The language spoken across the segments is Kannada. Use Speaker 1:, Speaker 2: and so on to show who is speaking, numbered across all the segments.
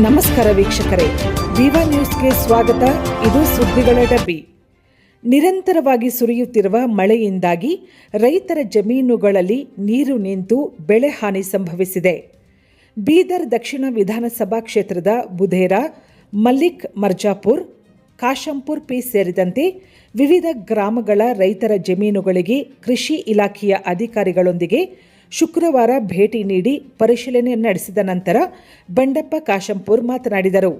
Speaker 1: ನಮಸ್ಕಾರ ವೀಕ್ಷಕರೇ. ವಿವಾ ನ್ಯೂಸ್ಗೆ ಸ್ವಾಗತ. ಇದು ಸುದ್ದಿಗಳ ಡಬ್ಬಿ. ನಿರಂತರವಾಗಿ ಸುರಿಯುತ್ತಿರುವ ಮಳೆಯಿಂದಾಗಿ ರೈತರ ಜಮೀನುಗಳಲ್ಲಿ ನೀರು ನಿಂತು ಬೆಳೆ ಹಾನಿ ಸಂಭವಿಸಿದೆ. ಬೀದರ್ ದಕ್ಷಿಣ ವಿಧಾನಸಭಾ ಕ್ಷೇತ್ರದ ಬುಧೇರಾ, ಮಲ್ಲಿಕ್ ಮರ್ಜಾಪುರ್, ಕಾಶಂಪುರ್ ಪಿ ಸೇರಿದಂತೆ ವಿವಿಧ ಗ್ರಾಮಗಳ ರೈತರ ಜಮೀನುಗಳಿಗೆ ಕೃಷಿ ಇಲಾಖೆಯ ಅಧಿಕಾರಿಗಳೊಂದಿಗೆ ಶುಕ್ರವಾರ ಭೇಟಿ ನೀಡಿ ಪರಿಶೀಲನೆ ನಡೆಸಿದ ನಂತರ ಬಂಡಪ್ಪ ಕಾಶಂಪುರ್ ಮಾತನಾಡಿದರು.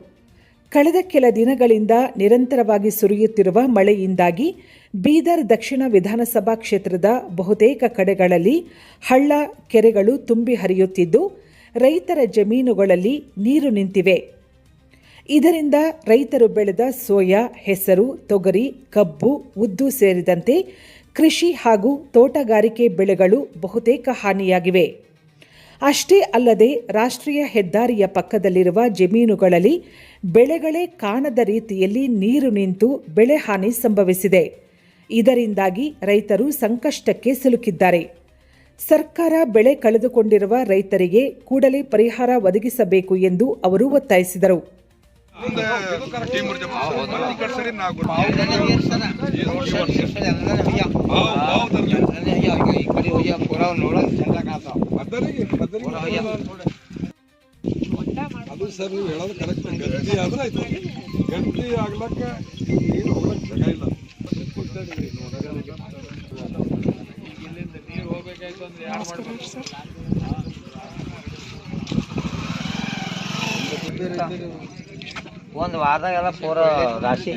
Speaker 1: ಕಳೆದ ಕೆಲ ದಿನಗಳಿಂದ ನಿರಂತರವಾಗಿ ಸುರಿಯುತ್ತಿರುವ ಮಳೆಯಿಂದಾಗಿ ಬೀದರ್ ದಕ್ಷಿಣ ವಿಧಾನಸಭಾ ಕ್ಷೇತ್ರದ ಬಹುತೇಕ ಕಡೆಗಳಲ್ಲಿ ಹಳ್ಳ, ಕೆರೆಗಳು ತುಂಬಿ ಹರಿಯುತ್ತಿದ್ದು, ರೈತರ ಜಮೀನುಗಳಲ್ಲಿ ನೀರು ನಿಂತಿವೆ. ಇದರಿಂದ ರೈತರು ಬೆಳೆದ ಸೋಯಾ, ಹೆಸರು, ತೊಗರಿ, ಕಬ್ಬು, ಉದ್ದು ಸೇರಿದಂತೆ ಕೃಷಿ ಹಾಗೂ ತೋಟಗಾರಿಕೆ ಬೆಳೆಗಳು ಬಹುತೇಕ ಹಾನಿಯಾಗಿವೆ. ಅಷ್ಟೇ ಅಲ್ಲದೆ ರಾಷ್ಟ್ರೀಯ ಹೆದ್ದಾರಿಯ ಪಕ್ಕದಲ್ಲಿರುವ ಜಮೀನುಗಳಲ್ಲಿ ಬೆಳೆಗಳೇ ಕಾಣದ ರೀತಿಯಲ್ಲಿ ನೀರು ನಿಂತು ಬೆಳೆ ಹಾನಿ ಸಂಭವಿಸಿದೆ. ಇದರಿಂದಾಗಿ ರೈತರು ಸಂಕಷ್ಟಕ್ಕೆ ಸಿಲುಕಿದ್ದಾರೆ. ಸರ್ಕಾರ ಬೆಳೆ ಕಳೆದುಕೊಂಡಿರುವ ರೈತರಿಗೆ ಕೂಡಲೇ ಪರಿಹಾರ ಒದಗಿಸಬೇಕು ಎಂದು ಅವರು ಒತ್ತಾಯಿಸಿದರು.
Speaker 2: ಮುಂದೆ ಟೀಮ್ ಅದು ಸರ್ ನೀವು ಹೇಳೋದು ಕರೆಕ್ಟ್ ಗಟ್ಟಿ ಆದ್ರೆ ಆಯ್ತು ಗಟ್ಟಿ ಆಗ್ಲಕ್ಕ ನೀರು ಹೋಗ್ಲಕ್ಕ ಜಾಗ ಇಲ್ಲ
Speaker 3: ಒಂದು ವಾರದಾಗೆಲ್ಲ ಪೂರ ರಾಶಿ.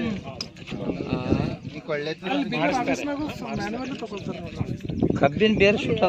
Speaker 3: ಕಬ್ಬಿನ ಬೇರೆ ಸುಟ್ಟ